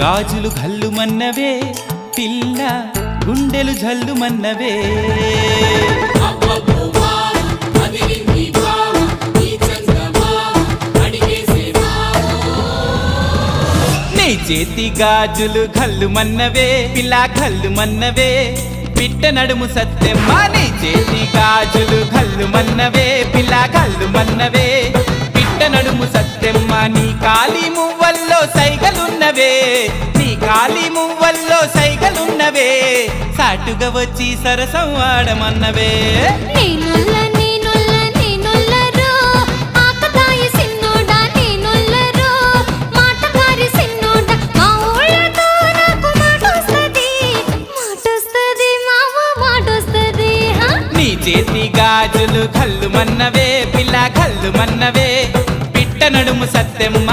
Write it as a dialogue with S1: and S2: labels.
S1: గాజులు మన్నవే పిల్ల గుండెలు జల్లుమన్నవే. నీ చేతి గాజులు మన్నవే పిల్ల మన్నవే పిట్ట నడుము సత్యమ్మ నీ చేతి గాజులు మన్నవే పిల్ల మన్నవే పిట్ట నడుము సత్యమ్మ నీ కాలి మువ్వల్లో సైగలున్నవే నీ కాలి మువ్వల్లో సైగలున్నవే. సాటుగా వచ్చి సరసం ఆడమన్నవే. చేతి గాజులు మన్నవే పిల్ల మన్నవే పిట్ట నడుము సత్తెమ్మ